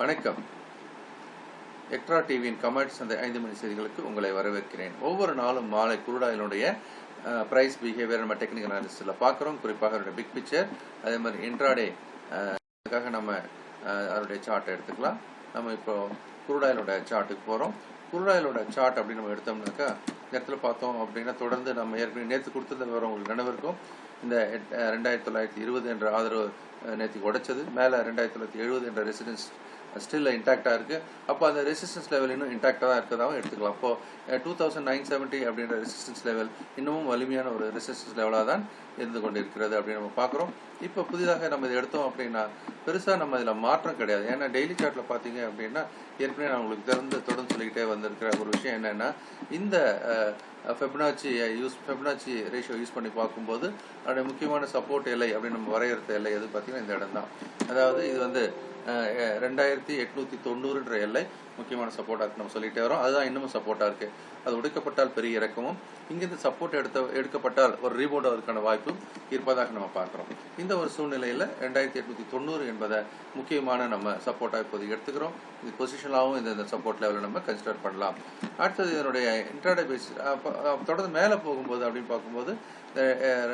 வணக்கம். எக்ட்ரா டிவியின் கமெண்ட்ஸ் அந்த ஐந்து மணி செய்திகளுக்கு உங்களை வரவேற்கிறேன். ஒவ்வொரு நாளும் மாலை குருடாயினுடைய ப்ரைஸ் பிஹேவியர் நம்ம டெக்னிக்கல் அனாலிசிஸில் பார்க்குறோம். குறிப்பாக அதனுடைய பிக் பிக்சர் அதே மாதிரி இன்ட்ராடே அதுக்காக நம்ம அவருடைய சார்ட்டை எடுத்துக்கலாம். நம்ம இப்போ குருடாயிலோட சார்ட்டுக்கு போகிறோம் குருடாயிலோட சார்ட் அப்படின்னு நம்ம எடுத்தோம்னாக்கா இந்த இடத்துல பார்த்தோம் அப்படின்னா தொடர்ந்து நம்ம ஏற்கனவே நேற்று கொடுத்துருந்த விவரம் உங்களுக்கு நினைவிருக்கும். இந்த எட்- ரெண்டாயிரத்தி தொள்ளாயிரத்தி இருபது என்ற ஆதரவு நேற்று உடைச்சது. மேலே ரெண்டாயிரத்தி தொள்ளாயிரத்தி எழுபது என்ற ரெசிடென்ஸ் ஸ்டில் இன்டாக்டாக இருக்குது அப்போ அந்த ரெசிஸ்டன்ஸ் லெவல் இன்னும் இன்டாக்டாக இருக்கிறதாகவும் எடுத்துக்கலாம். அப்போ டூ தௌசண்ட் நைன் செவன்ட்டி அப்படின்ற ரெசிஸ்டன்ஸ் லெவல் இன்னமும் வலிமையான ஒரு ரெசிஸ்டன்ஸ் லெவலாக தான் இருந்து கொண்டு இருக்கிறது அப்படின்னு நம்ம பார்க்குறோம். இப்போ புதிதாக நம்ம இதை எடுத்தோம் அப்படின்னா பெருசாக நம்ம இதில் மாற்றம் கிடையாது. ஏன்னா டெய்லி சார்ட்டில் பார்த்தீங்க அப்படின்னா ஏற்கனவே நான் உங்களுக்கு திறந்து தொடர்ந்து சொல்லிக்கிட்டே வந்திருக்கிற ஒரு விஷயம் என்னென்னா இந்த Fibonacci use Fibonacci ratio use பண்ணி பார்க்கும்போது அதோடைய முக்கியமான சப்போர்ட் எல்லை அப்படின்னு நம்ம வரையறுத்த எல்லை எது பார்த்தீங்கன்னா இந்த இடம் தான் அதாவது இது வந்து ரெண்டாயிரத்தி எட்நூத்தி தொண்ணூறுன்ற எல்லை முக்கியமான சப்போர்ட்டாக இருக்கு நம்ம சொல்லிட்டே வரோம். அதுதான் இன்னமும் சப்போர்ட்டாக இருக்கு. அது உடைக்கப்பட்டால் பெரிய இறக்கமும் இங்கிருந்து சப்போர்ட் எடுத்த எடுக்கப்பட்டால் ஒரு ரீபவுண்ட் வாய்ப்பும் இருப்பதாக நம்ம பார்க்குறோம். இந்த ஒரு சூழ்நிலையில் ரெண்டாயிரத்தி எட்நூத்தி தொண்ணூறு என்பதை முக்கியமான நம்ம சப்போர்ட்டாக இப்போது எடுத்துக்கிறோம். இது பொசிஷனாகவும் இந்த இந்த சப்போர்ட் லெவலில் நம்ம கன்சிடர் பண்ணலாம். அடுத்தது இதனுடைய இன்ட்ராடே பேஸ் தொடர்ந்து மேலே போகும்போது அப்படின்னு பார்க்கும்போது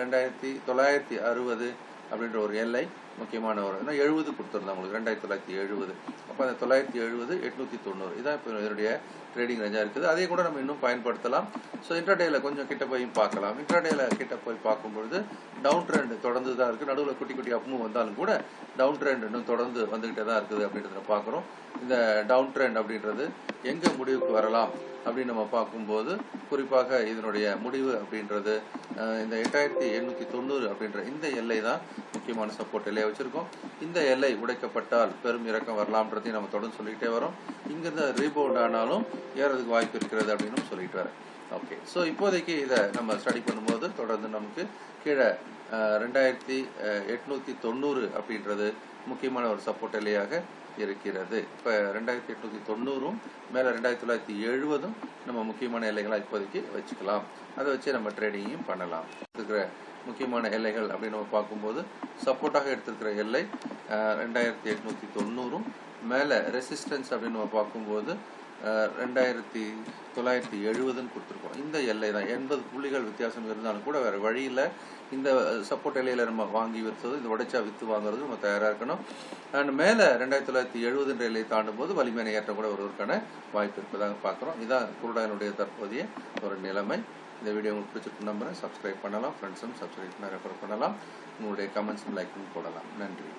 ரெண்டாயிரத்தி தொள்ளாயிரத்தி அறுபது அப்படின்ற ஒரு எல்லை. முக்கியமான ஒரு ஏன்னா எழுபது கொடுத்துருந்தோம் உங்களுக்கு. ரெண்டாயிரத்தி தொள்ளாயிரத்தி எழுபது. அப்போ அந்த தொள்ளாயிரத்தி எழுபது எட்நூற்றி தொண்ணூறு. இதான் இப்போ இதனுடைய ட்ரேடிங் ரேஞ்சாக இருக்குது. அதே கூட நம்ம இன்னும் பயன்படுத்தலாம். ஸோ இன்ட்ராடேயில் கொஞ்சம் கிட்ட போய் பார்க்கலாம். இன்ட்ராடேயில் கிட்ட போய் பார்க்கும்பொழுது டவுன் ட்ரெண்ட் தொடர்ந்து தான் இருக்குது நடுவில் குட்டி குட்டி அப்பும் வந்தாலும் கூட டவுன் ட்ரெண்ட் இன்னும் தொடர்ந்து வந்துக்கிட்டே தான் இருக்குது அப்படின்றத பார்க்குறோம். இந்த டவுன் ட்ரெண்ட் அப்படின்றது எங்கே முடிவுக்கு வரலாம் அப்படின்னு நம்ம பார்க்கும்போது குறிப்பாக இதனுடைய முடிவு அப்படின்றது இந்த எட்டாயிரத்தி எண்ணூற்றி தொண்ணூறு அப்படின்ற இந்த எல்லை தான் முக்கியமான சப்போர்ட் எல்லையை வச்சிருக்கோம். இந்த எல்லை உடைக்கப்பட்டால் பெரும் இறக்கம் வரலாம்ன்றதையும் நம்ம தொடர்ந்து சொல்லிக்கிட்டே வரோம். இங்கிருந்து ரீபவுண்ட் ஆனாலும் ஏறதுக்கு வாய்ப்பு இருக்கிறது அப்படின்னு சொல்லிட்டு வரேன். ஓகே ஸோ இப்போதைக்கு இதை நம்ம ஸ்டடி பண்ணும்போது தொடர்ந்து நமக்கு கீழே ரெண்டாயிரத்தி எட்நூத்தி தொண்ணூறு அப்படின்றது முக்கியமான ஒரு சப்போர்ட் எல்லையாக இருக்கிறது. இப்போ ரெண்டாயிரத்தி எட்நூத்தி தொண்ணூறும் மேலே ரெண்டாயிரத்தி தொள்ளாயிரத்தி எழுபதும் நம்ம முக்கியமான எல்லைகளாக இப்போதைக்கு வச்சுக்கலாம். அதை வச்சு நம்ம ட்ரேடிங்கையும் பண்ணலாம். இருக்கிற முக்கியமான எல்லைகள் அப்படின்னு நம்ம பார்க்கும்போது சப்போர்ட்டாக எடுத்திருக்கிற எல்லை ரெண்டாயிரத்தி எட்நூற்றி தொண்ணூறும். மேலே ரெசிஸ்டன்ஸ் அப்படின்னு நம்ம பார்க்கும்போது ரெண்டாயிரத்தி தொள்ளாயிரத்தி எழுபதுன்னு கொடுத்துருக்கோம் இந்த எல்லை தான். எண்பது புள்ளிகள் வித்தியாசம் இருந்தாலும் கூட வேறு வழியில் இந்த சப்போர்ட் எல்லையில் நம்ம வாங்கி விற்றது இந்த உடைச்சா விற்று வாங்குறது நம்ம தயாராக இருக்கணும். அண்ட் மேலே ரெண்டாயிரத்தி தொள்ளாயிரத்தி எழுபதுன்ற எல்லையை தாண்டும் போது வலிமையான ஏற்றம் கூட ஒருவருக்கான வாய்ப்பு இருப்பதாக பார்க்குறோம். இதான் குருடாயினுடைய தற்போதைய ஒரு நிலைமை. இந்த வீடியோ உங்களுக்கு பிடிச்சிருக்கும் நம்பரை சப்ஸ்கிரைப் பண்ணலாம். ஃப்ரெண்ட்ஸும் சப்ஸ்கிரைப் பண்ண ரெஃபர் பண்ணலாம். உங்களுடைய கமெண்ட்ஸும் லைக்கும் போடலாம். நன்றி.